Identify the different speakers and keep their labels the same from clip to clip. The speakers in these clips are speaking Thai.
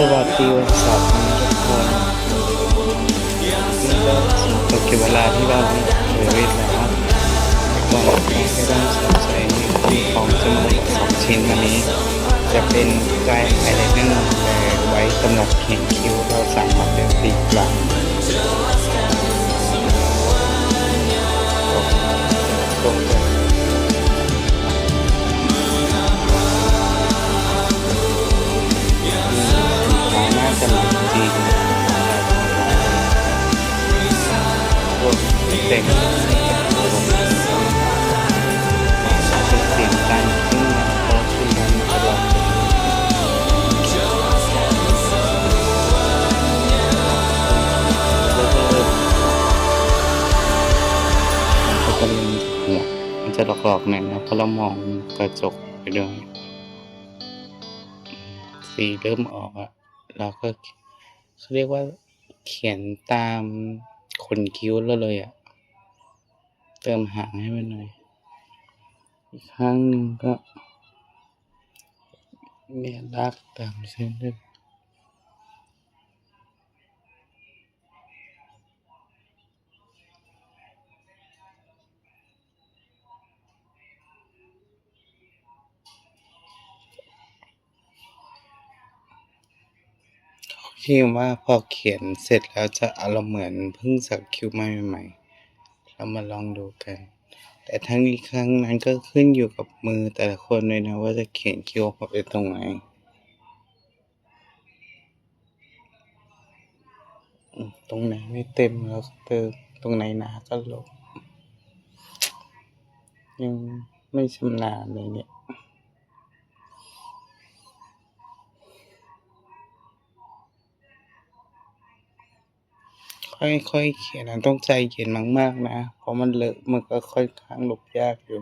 Speaker 1: สวัสดีวันเสาร์นี้ทุกคนนี่ก็ตกเวลาที่บ้านเฉยเวทแล้วก่อนที่ต้องสนใจในที่ของจมูกสองชิ้นวันนี้ จะเป็นใจไอไลเนอร์แต่ไว้สำหรับเขียนคิ้วเราสามารถเลือกสีกลาง วมันจะหลอกๆหน่อยนะเพราะเรามองกระจกไปด้วยสีเริ่มออกอะเราก็เขาเรียกว่าเขียนตามขนคิ้วเราเลยอะ ติมหางให้มันหน่อย อีกข้งหนึ่งก็เนี่ยลากตามเส้นเลยเขาคิดว่าพอเขียนเสร็จแล้วจะอารมณ์เหมือนเพิ่งสักคิ้วมาใหม่ๆ เรามาลองดูกัน แต่ทั้งนี้ครั้งนั้นก็ขึ้นอยู่กับมือแต่ละคนเลยนะว่าจะเขียนคิวออกมาเป็นตรงไหนตรงไหนไม่เต็มแล้วเติมตรงไหนหนาก็ลบยังไม่ชำนาญเลยเนี่ย ค่อยๆเขียนนะต้องใจเย็นมากๆนะ เพราะมันเลอะมันก็ค่อยข้างลบยากอยู่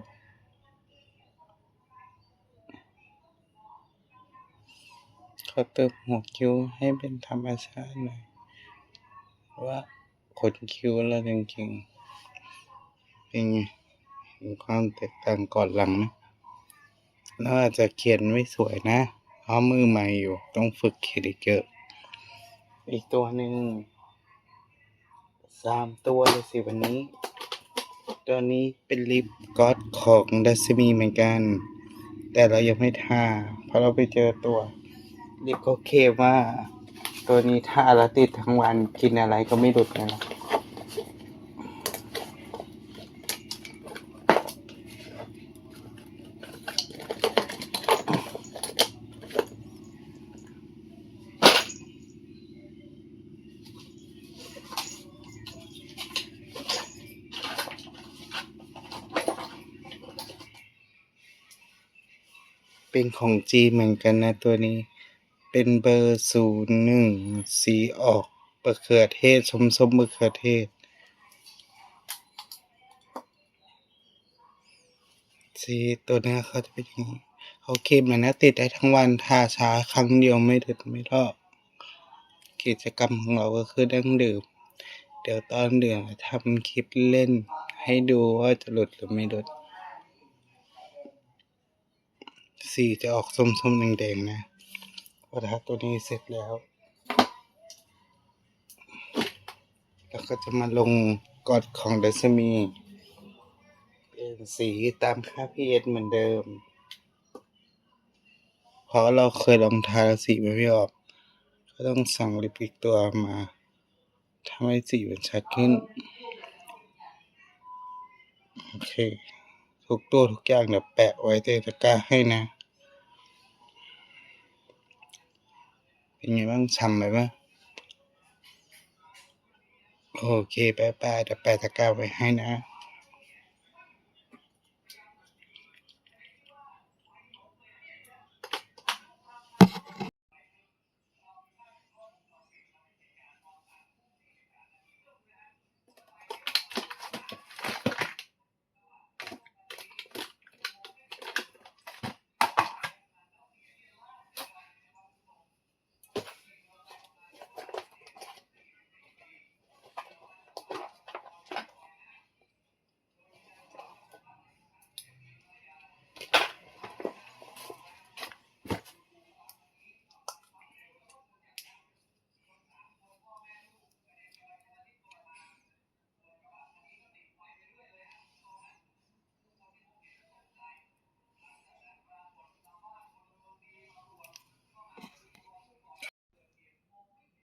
Speaker 1: ขาเติมหัวคิ้วให้เป็นธรรมชาติหน่อยว่าขนคิ้วเราจริงๆเป็นไงเห็นความแตกต่างก่อนหลังไหมเราอาจจะเขียนไม่สวยนะเพราะมือใหม่อยู่ ต้องฝึกเขียนอีกเยอะ อีกตัวหนึ่ง สามตัวเลยสิวันนี้ ตัวนี้เป็นลิปก๊อตของดัซมีเหมือนกัน แต่เรายังไม่ทาเพราะเราไปเจอตัวลิปเขาเคลมว่า ตัวนี้ทาแล้วติดทั้งวันกินอะไรก็ไม่หลุดเลยนะ เป็นของจีเหมือนกันนะตัวนี้ เป็นเบอร์ศูนย์หนึ่งสีออกมะเขือเทศส้มส้มๆมะเขือเทศ สีตัวนี้เขาจะเป็นอย่างนี้เขาเค็มเลยนะติดได้ทั้งวันทาช้าครั้งเดียวไม่เด็ดไม่ลอกกิจกรรมของเราก็คือนั่งดื่ม เดี๋ยวตอนเดื่มทำคลิปเล่น ให้ดูว่าจะหลุดหรือไม่หลุด สีจะออกส้มๆแดงๆนะพอทาตัวนี้เสร็จแล้ว แล้วก็จะมาลงกอดของเดซมี เป็นสีตามค่า pH เหมือนเดิม เพราะเราเคยลองทาสีมันไม่ออก ก็ต้องสั่งลิปอีกตัวมาทำให้สีมันชัดขึ้น โอเค ทุกตัวทุกอย่างเดี๋ยวแปะไว้ในตะกร้าให้นะ เป็นไงบ้างช้ำไหมบ้างโอเคแปะแปะแต่แปะตะกร้าไว้ให้นะ